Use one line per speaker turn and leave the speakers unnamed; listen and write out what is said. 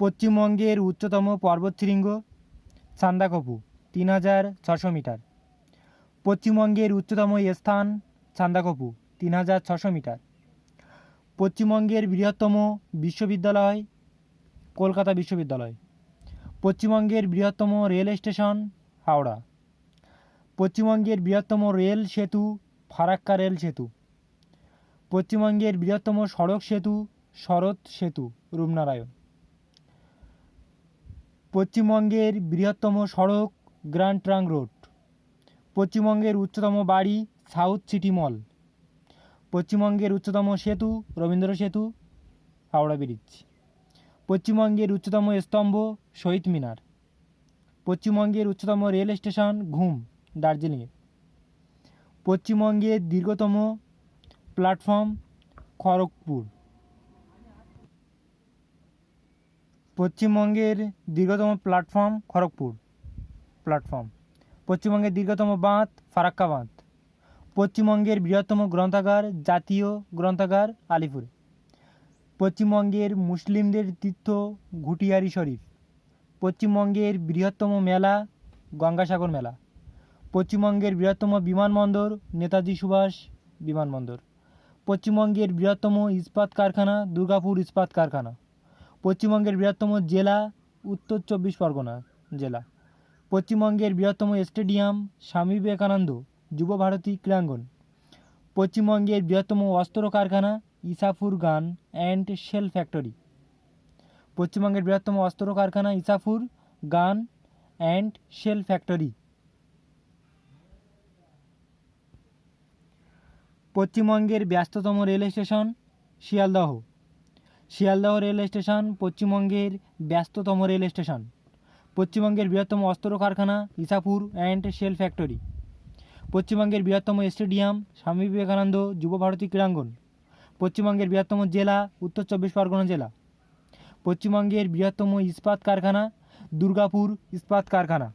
পশ্চিমবঙ্গের উচ্চতম পর্বতশৃঙ্গ সান্দাকফু তিন হাজার ছশো মিটার। পশ্চিমবঙ্গের উচ্চতম স্থান সান্দাকফু তিন হাজার ছশো মিটার। পশ্চিমবঙ্গের বৃহত্তম বিশ্ববিদ্যালয়, কলকাতা বিশ্ববিদ্যালয়। পশ্চিমবঙ্গের বৃহত্তম রেল স্টেশন, হাওড়া। পশ্চিমবঙ্গের বৃহত্তম রেল সেতু, ফারাক্কা রেল সেতু। পশ্চিমবঙ্গের বৃহত্তম সড়ক সেতু, শরৎ সেতু, রূপনারায়ণ। পশ্চিমবঙ্গের বৃহত্তম সড়ক গ্র্যান্ড ট্রাঙ্ক রোড, পশ্চিমবঙ্গের উচ্চতম বাড়ি সাউথ সিটি মল, পশ্চিমবঙ্গের উচ্চতম সেতু রবীন্দ্র সেতু, হাওড়া ব্রিজ, পশ্চিমবঙ্গের উচ্চতম স্তম্ভ শহীদ মিনার, পশ্চিমবঙ্গের উচ্চতম রেল স্টেশন ঘুম, দার্জিলিংয়ে, পশ্চিমবঙ্গের দীর্ঘতম প্ল্যাটফর্ম খড়গপুর। পশ্চিমবঙ্গের দীর্ঘতম প্ল্যাটফর্ম খড়গপুর প্ল্যাটফর্ম পশ্চিমবঙ্গের দীর্ঘতম বাঁধ ফারাক্কা বাঁধ পশ্চিমবঙ্গের বৃহত্তম গ্রন্থাগার জাতীয় গ্রন্থাগার আলিপুর। পশ্চিমবঙ্গের মুসলিমদের তীর্থ ঘুটিয়ারি শরীফ। পশ্চিমবঙ্গের বৃহত্তম মেলা গঙ্গাসাগর মেলা। পশ্চিমবঙ্গের বৃহত্তম বিমানবন্দর নেতাজি সুভাষ বিমানবন্দর। পশ্চিমবঙ্গের বৃহত্তম ইস্পাত কারখানা দুর্গাপুর ইস্পাত কারখানা। পশ্চিমবঙ্গের বৃহত্তম জেলা, উত্তর চব্বিশ পরগনা জেলা। পশ্চিমবঙ্গের বৃহত্তম স্টেডিয়াম, স্বামী বিবেকানন্দ যুব ভারতী ক্রীড়াঙ্গন। পশ্চিমবঙ্গের বৃহত্তম অস্ত্র কারখানা, ইসাফুর গান অ্যান্ড শেল ফ্যাক্টরি। পশ্চিমবঙ্গের বৃহত্তম অস্ত্র কারখানা, ইসাফুর গান অ্যান্ড শেল ফ্যাক্টরি। পশ্চিমবঙ্গের ব্যস্ততম rail station, Sealdah. Sealdah rail station, পশ্চিমবঙ্গের ব্যস্ততম রেল স্টেশন। পশ্চিমবঙ্গের বৃহত্তম অস্ত্র কারখানা, ইসাপুর অ্যান্ড শেল ফ্যাক্টরি। পশ্চিমবঙ্গের বৃহত্তম স্টেডিয়াম, স্বামী বিবেকানন্দ যুব ভারতী ক্রীড়াঙ্গন। পশ্চিমবঙ্গের বৃহত্তম জেলা, উত্তর চব্বিশ পরগনা জেলা। পশ্চিমবঙ্গের বৃহত্তম ইস্পাত কারখানা, দুর্গাপুর ইস্পাত কারখানা।